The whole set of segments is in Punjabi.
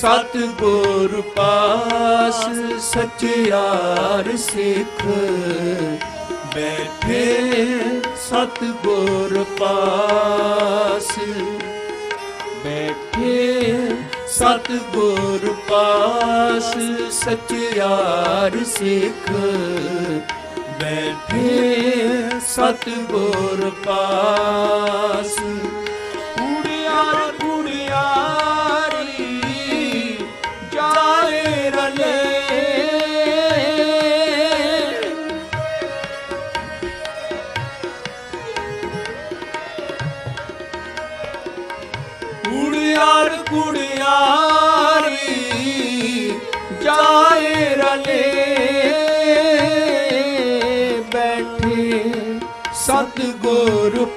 ਸਤਿਗੁਰ ਪਾਸ ਸਚਿਆਰ ਸਿੱਖ। ਬੈਠੇ ਸਤਿਗੁਰ ਪਾਸ, ਬੈਠੇ ਸਤਿਗੁਰ ਪਾਸ ਸਚਿਆਰ ਸਿੱਖ। ਬੈਠੇ ਸਤਿਗੁਰ ਪਾਸ।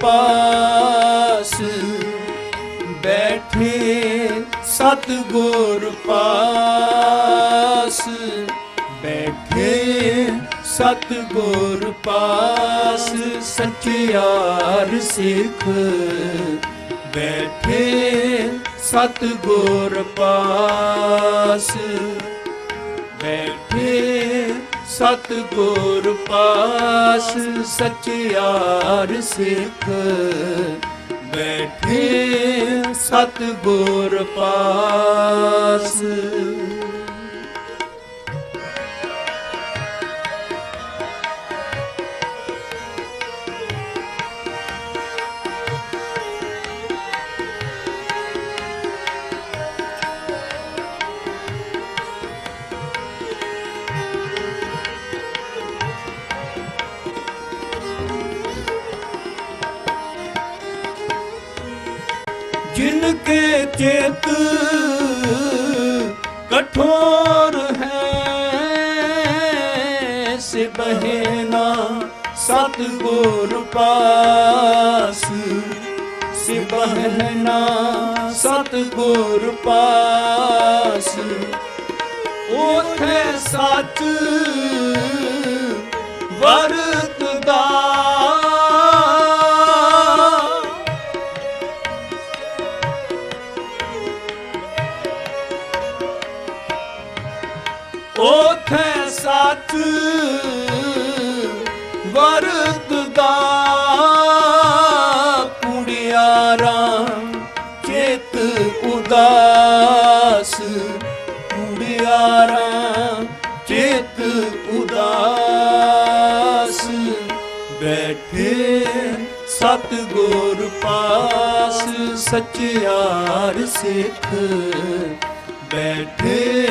ਪਾਸ ਬੈਠੇ ਸਤਿਗੁਰ ਪਾਸ ਬੈਠੇ ਸਤਿਗੁਰ ਪਾਸ ਸਚਿਆਰ ਸਿੱਖ ਬੈਠੇ ਸਤਿਗੁਰ ਪਾਸ ਬੈਠੇ ਸਤਿਗੁਰ ਪਾਸ ਸਚਿਆਰ ਸਿੱਖ। ਬੈਠੇ ਸਤਿਗੁਰ ਪਾਸ। ਜਿਨ ਕੇ ਚੇਤ ਕਠੋਰ ਹੈ ਸੇ ਬਹਿਨਾ ਸਤ ਗੁਰ ਪਾਸ। ਸੇ ਬਹਿਨਾ ਸਤ ਗੁਰ ਪਾਸ। ਉਥੇ ਸੱਚ ਵਰਤ ਵਰਤਦਾ ਉਥੇ ਸੱਚ ਵਰਤਦਾ ਕੁੜਿਆਰਾਂ ਚੇਤ ਉਦਾਸ। ਕੁੜਿਆਰਾਂ ਚੇਤ ਉਦਾਸ। ਬੈਠੇ ਸਤਿਗੁਰ ਪਾਸ ਸਚਿਆਰ ਸਿੱਖ ਬੈਠੇ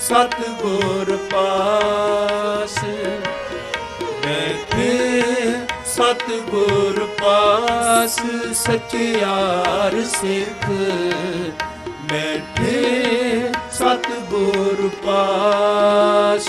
ਸਤਿਗੁਰ ਪਾਸ। ਬੈਠੇ ਸਤਿਗੁਰ ਪਾਸ ਸਚਿਆਰ ਸਿੱਖ। ਬੈਠੇ ਸਤਿਗੁਰ ਪਾਸ।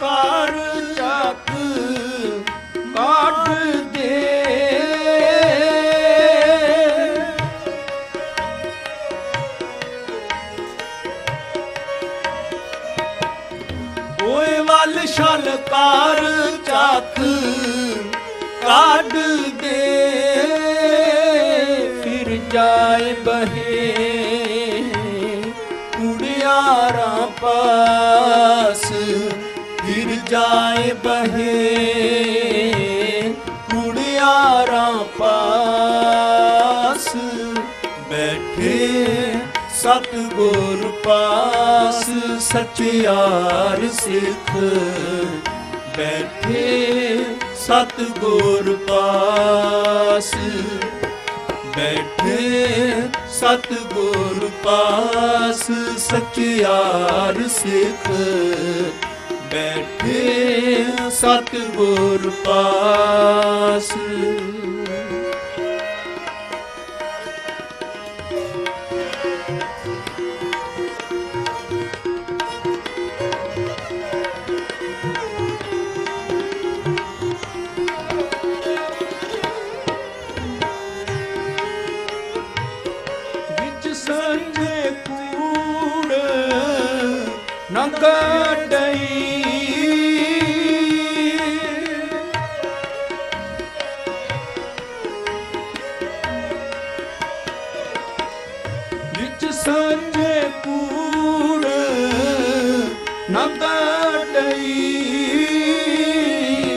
ਕਰ ਚੱਕ ਕਾਢ ਦੇ। ਓਏ ਵਲ ਛਲ ਕਰ ਚੱਕ ਕਾਢ ਫਿਰ ਜਾਏ ਬਹੇ ਕੁੜਿਆਰਾਂ ਪਾਸ। ਬੈਠੇ ਸਤਿਗੁਰ ਪਾਸ, ਸਚਿਆਰ ਸਿੱਖ। ਬੈਠੇ ਸਤਿਗੁਰ ਪਾਸ। ਬੈਠੇ ਸਤਿਗੁਰ ਪਾਸ, ਸਚਿਆਰ ਸਿੱਖ। ਬੈਠੇ ਸਤਿਗੁਰ ਪਾਸ। ਨੰਦ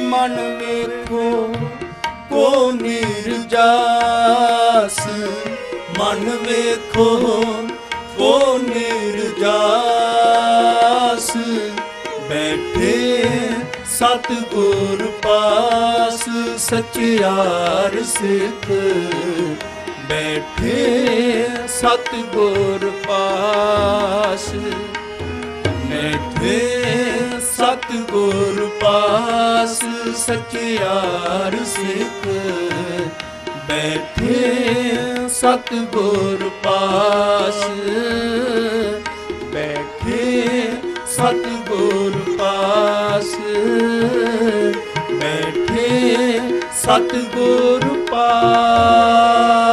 ਮਨ ਵੇਖੋ, ਕੋ ਨਿਰਜਾਸ। ਮਨ ਵੇਖੋ, ਕੋ ਨਿਰਜਾਸ। ਬੈਠੇ ਸਤ ਗੁਰ ਪਾਸ ਸਚਿਆਰ ਸਿੱਖ। ਬੈਠੇ ਸਤ ਗੁਰ ਪਾਸ। ਬੈਠੇ ਸਤਿਗੁਰ ਪਾਸ ਸਚਿਆਰ ਸਿੱਖ। ਬੈਠੇ ਸਤਿਗੁਰ ਪਾਸ ਬੈਠੇ ਸਤਿਗੁਰ ਪਾਸ। ਬੈਠੇ ਸਤਿਗੁਰ ਪਾਸ।